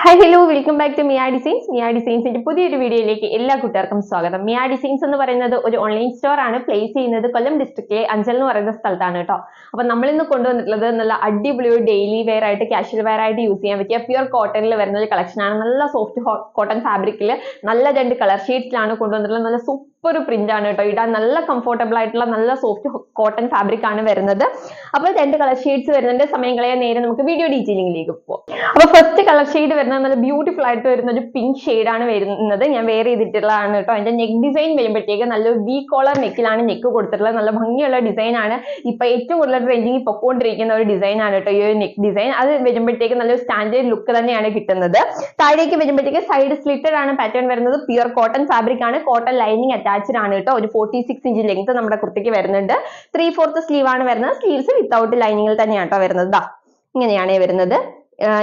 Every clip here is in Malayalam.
Hi hello welcome back to Mia designs Mia ഡിസൈൻസിന്റെ പുതിയൊരു വീഡിയോയിലേക്ക് എല്ലാ കൂട്ടുകാർക്കും സ്വാഗതം. മിയ ഡിസൈൻസ് എന്ന് പറയുന്നത് ഒരു ഓൺലൈൻ സ്റ്റോർ ആണ്. പ്ലേസ് ചെയ്യുന്നത് കൊല്ലം ഡിസ്ട്രിക്റ്റിലെ അഞ്ചൽ എന്ന് പറയുന്ന സ്ഥലത്താണ് കേട്ടോ. അപ്പൊ നമ്മൾ ഇന്ന് കൊണ്ടുവന്നിട്ടുള്ളത് നല്ല അടിപൊളി ഒരു ഡെയിലി വെയർ ആയിട്ട് കാഷ്വൽ വെയർ ആയിട്ട് യൂസ് ചെയ്യാൻ പറ്റിയ പ്യുർ കോട്ടണിൽ വരുന്ന ഒരു കളക്ഷൻ ആണ്. നല്ല സോഫ്റ്റ് കോട്ടൺ ഫാബ്രിക്കിൽ നല്ല രണ്ട് കളർ ഷീറ്റ്സിലാണ് കൊണ്ടുവന്നിട്ടുള്ളത്. നല്ല സൂപ്പർ പ്രിന്റ് ആണ് കേട്ടോ. ഇടാൻ നല്ല കംഫർട്ടബിൾ ആയിട്ടുള്ള നല്ല സോഫ്റ്റ് കോട്ടൺ ഫാബ്രിക് ആണ് വരുന്നത്. അപ്പോൾ രണ്ട് കളർ ഷെയ്ഡ്സ് വരുന്നുണ്ട്. സമയം കളയാൻ നേരെ നമുക്ക് വീഡിയോ ഡീറ്റെയിലിംഗിലേക്ക് പോകാം അപ്പൊ ഫസ്റ്റ് കളർ ഷെയ്ഡ് വരുന്നത് നല്ല ബ്യൂട്ടിഫുൾ ആയിട്ട് വരുന്ന ഒരു പിങ്ക് ഷെയ്ഡ് ആണ് വരുന്നത്. ഞാൻ വെയർ ചെയ്തിട്ടുള്ളതാണ് കേട്ടോ. അതിന്റെ നെക്ക് ഡിസൈൻ വരുമ്പോഴത്തേക്ക് നല്ലൊരു വി കോളർ നെക്കിലാണ് നെക്ക് കൊടുത്തിട്ടുള്ളത്. നല്ല ഭംഗിയുള്ള ഡിസൈൻ ആണ്. ഇപ്പൊ ഏറ്റവും കൂടുതൽ ട്രെൻഡിങ് പൊക്കോണ്ടിരിക്കുന്ന ഒരു ഡിസൈൻ ആണ് കേട്ടോ ഈ ഒരു നെക്ക് ഡിസൈൻ അത് വരുമ്പോഴത്തേക്ക് നല്ലൊരു സ്റ്റാൻഡേർഡ് ലുക്ക് തന്നെയാണ് കിട്ടുന്നത്. താഴേക്ക് വരുമ്പോഴത്തേക്ക് സൈഡ് സ്ലിറ്റഡ് ആണ് പാറ്റേൺ വരുന്നത്. പ്യുർ കോട്ടൺ ഫാബ്രിക് ആണ്. കോട്ടൺ ലൈനിങ് അറ്റാച്ച്ഡ് ആണ് കേട്ടോ. ഒരു ഫോർട്ടി സിക്സ് ഇഞ്ച് ലെങ്ത് നമ്മുടെ കുർത്തിക്ക് വരുന്നുണ്ട്. ത്രീ ഫോർത്ത് സ്ലീവ് ആണ് വരുന്നത്. സ്ലീവ്സ് വിത്തൗട്ട് ലൈനിങ്ങിൽ തന്നെയാണ് കേട്ടോ വരുന്നത്. ദാ ഇങ്ങനെയാണ് വരുന്നത്.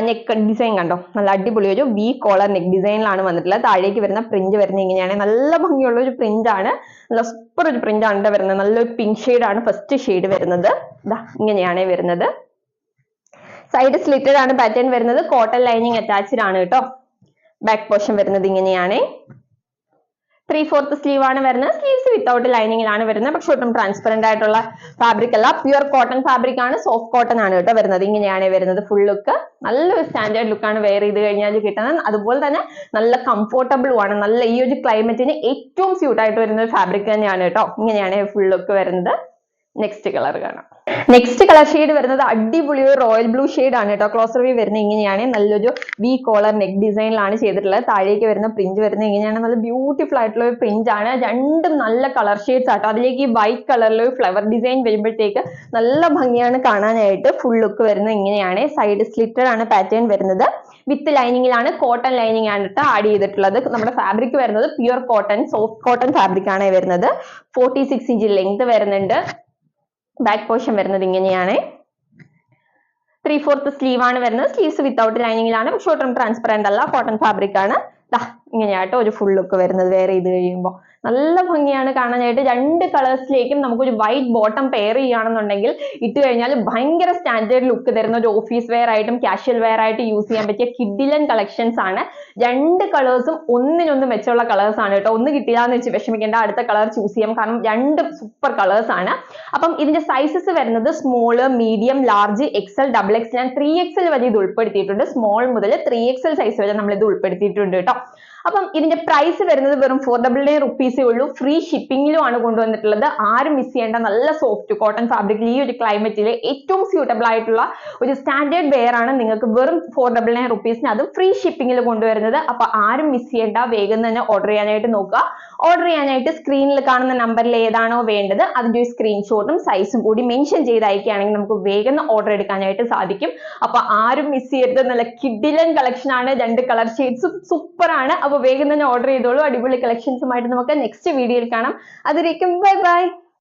നെക്ക് ഡിസൈൻ കണ്ടോ? നല്ല അടിപൊളി ഒരു വി കോളർ നെക്ക് ഡിസൈനിലാണ് വന്നിട്ടുള്ളത്. താഴേക്ക് വരുന്ന പ്രിന്റ് വരുന്നത് ഇങ്ങനെയാണ്. നല്ല ഭംഗിയുള്ള ഒരു പ്രിന്റ് ആണ്. നല്ല സൂപ്പർ ഒരു പ്രിന്റ് ആണ് വരുന്നത്. നല്ലൊരു പിങ്ക് ഷെയ്ഡ് ആണ്. ഫസ്റ്റ് ഷെയ്ഡ് വരുന്നത്. ദാ ഇങ്ങനെയാണ് വരുന്നത്. സൈഡ് സ്ലിറ്റഡ് ആണ് പാറ്റേൺ വരുന്നത്. കോട്ടൺ ലൈനിങ് അറ്റാച്ച്ഡ് ആണ് കേട്ടോ. ബാക്ക് പോർഷൻ വരുന്നത് ഇങ്ങനെയാണ്. ത്രീ ഫോർത്ത് സ്ലീവ് ആണ് വരുന്നത്. സ്ലീവ്സ് വിത്തൗട്ട് ലൈനിങ്ങിലാണ് വരുന്നത്. പക്ഷെ ഒട്ടും ട്രാൻസ്പെറന്റ് ആയിട്ടുള്ള ഫാബ്രിക് അല്ല. പ്യുവർ കോട്ടൺ ഫാബ്രിക് ആണ്. സോഫ്റ്റ് കോട്ടൺ ആണ് കേട്ടോ വരുന്നത്. ഇങ്ങനെയാണ് വരുന്നത് ഫുൾ ലുക്ക് നല്ലൊരു സ്റ്റാൻഡേർഡ് ലുക്കാണ് വെയർ ചെയ്ത് കഴിഞ്ഞാൽ കിട്ടുന്നത്. അതുപോലെ തന്നെ നല്ല കംഫോർട്ടബിളും ആണ്. നല്ല ഈ ഒരു ക്ലൈമറ്റിന് ഏറ്റവും സ്യൂട്ട് ആയിട്ട് വരുന്ന ഒരു ഫാബ്രിക് തന്നെയാണ് കേട്ടോ. ഇങ്ങനെയാണ് ഫുൾ ലുക്ക് വരുന്നത്. നെക്സ്റ്റ് കളർ കാണാം. നെക്സ്റ്റ് കളർ ഷെയ്ഡ് വരുന്നത് അടിപൊളി ഒരു റോയൽ ബ്ലൂ ഷെയ്ഡ് ആണ് കേട്ടോ. ക്ലോസർ വ്യൂ വരുന്നത് ഇങ്ങനെയാണ്. നല്ലൊരു വി കോളർ നെക്ക് ഡിസൈനിലാണ് ചെയ്തിട്ടുള്ളത്. താഴേക്ക് വരുന്ന പ്രിന്റ് വരുന്നത് ഇങ്ങനെയാണ്. നല്ല ബ്യൂട്ടിഫുൾ ആയിട്ടുള്ള ഒരു പ്രിന്റ് ആണ്. രണ്ടും നല്ല കളർ ഷെയ്ഡ്സ് ആട്ടോ. അതിലേക്ക് ഈ വൈറ്റ് കളറിൽ ഒരു ഫ്ലവർ ഡിസൈൻ വരുമ്പോഴത്തേക്ക് നല്ല ഭംഗിയാണ് കാണാനായിട്ട് ഫുൾ ലുക്ക് വരുന്നത് ഇങ്ങനെയാണ്. സൈഡ് സ്ലിറ്റഡ് ആണ് പാറ്റേൺ വരുന്നത്. വിത്ത് ലൈനിങ്ങിലാണ് കോട്ടൺ ലൈനിങ് ആണ് കേട്ടോ ആഡ് ചെയ്തിട്ടുള്ളത്. നമ്മുടെ ഫാബ്രിക് വരുന്നത് pure cotton soft cotton fabric ആണ് വരുന്നത്. ഫോർട്ടി സിക്സ് ഇഞ്ച് ലെങ്ത് വരുന്നുണ്ട്. ബാക്ക് പോർഷൻ വരുന്നത് ഇങ്ങനെയാണ്. ത്രീ ഫോർത്ത് സ്ലീവ് ആണ് വരുന്നത്. സ്ലീവ്സ് വിത്തൗട്ട് ലൈനിങ്ങിലാണ് പക്ഷെ ഒട്ടും ട്രാൻസ്പെറന്റ് അല്ല. കോട്ടൺ ഫാബ്രിക് ആണ്. ദാ ഇങ്ങനെയായിട്ട് ഒരു ഫുൾ ലുക്ക് വരുന്നത് വെയർ ചെയ്ത് കഴിയുമ്പോൾ നല്ല ഭംഗിയാണ് കാണാനായിട്ട്. രണ്ട് കളേഴ്സിലേക്കും നമുക്കൊരു വൈറ്റ് ബോട്ടം പെയർ ചെയ്യുകയാണെന്നുണ്ടെങ്കിൽ ഇട്ട് കഴിഞ്ഞാൽ ഭയങ്കര സ്റ്റാൻഡേർഡ് ലുക്ക് തരുന്ന ഒരു ഓഫീസ് വെയർ ആയിട്ടും കാഷ്വൽ വെയർ ആയിട്ട് യൂസ് ചെയ്യാൻ പറ്റിയ കിഡിലൻ കളക്ഷൻസ് ആണ്. രണ്ട് കളേഴ്സും ഒന്നിനൊന്ന് മെച്ചമുള്ള കളേഴ്സ് ആണ് കേട്ടോ. ഒന്ന് കിട്ടില്ല എന്ന് വെച്ച് വിഷമിക്കേണ്ട. അടുത്ത കളർ ചൂസ് ചെയ്യാം. കാരണം രണ്ട് സൂപ്പർ കളേഴ്സ് ആണ്. അപ്പം ഇതിന്റെ സൈസസ് വരുന്നത് small medium large XL double X ഞാൻ ത്രീ എക്സൽ വരെ ഇത് ഉൾപ്പെടുത്തിയിട്ടുണ്ട്. സ്മോൾ മുതൽ ത്രീ എക്സൽ സൈസ് വരെ നമ്മൾ ഇത് ഉൾപ്പെടുത്തിയിട്ടുണ്ട് കേട്ടോ. അപ്പം ഇതിന്റെ പ്രൈസ് വരുന്നത് വെറും ഫോർ ഡബിൾ നയൻ റുപ്പീസേ ഉള്ളൂ. ഫ്രീ ഷിപ്പിംഗിലും ആണ് കൊണ്ടുവന്നിട്ടുള്ളത്. ആരും മിസ് ചെയ്യേണ്ട നല്ല സോഫ്റ്റ് കോട്ടൺ ഫാബ്രിക്കിൽ ഈ ഒരു ക്ലൈമറ്റിൽ ഏറ്റവും സ്യൂട്ടബിൾ ആയിട്ടുള്ള ഒരു സ്റ്റാൻഡേർഡ് വെയർ ആണ് നിങ്ങൾക്ക് വെറും ഫോർ ഡബിൾ നയൻ റുപ്പീസിന് അതും ഫ്രീ ഷിപ്പിംഗിൽ കൊണ്ടുവരുന്നത് അപ്പൊ ആരും മിസ് ചെയ്യണ്ട. വേഗം തന്നെ ഓർഡർ ചെയ്യാനായിട്ട് നോക്കുക. ഓർഡർ ചെയ്യാനായിട്ട് സ്ക്രീനിൽ കാണുന്ന നമ്പറിൽ ഏതാണോ വേണ്ടത് അതിന്റെ ഒരു സ്ക്രീൻഷോട്ടും സൈസും കൂടി മെൻഷൻ ചെയ്ത് അയക്കുകയാണെങ്കിൽ നമുക്ക് വേഗം ഓർഡർ എടുക്കാനായിട്ട് സാധിക്കും. അപ്പൊ ആരും മിസ് ചെയ്യരുത്. നല്ല കിഡിലൻ കളക്ഷൻ ആണ്. രണ്ട് കളർ ഷെയ്ഡ്സും സൂപ്പർ ആണ്. അപ്പൊ വേഗം തന്നെ ഓർഡർ ചെയ്തോളൂ. അടിപൊളി കളക്ഷൻസുമായിട്ട് നമുക്ക് നെക്സ്റ്റ് വീഡിയോയിൽ കാണാം. അതിലേക്കും ബൈ ബൈ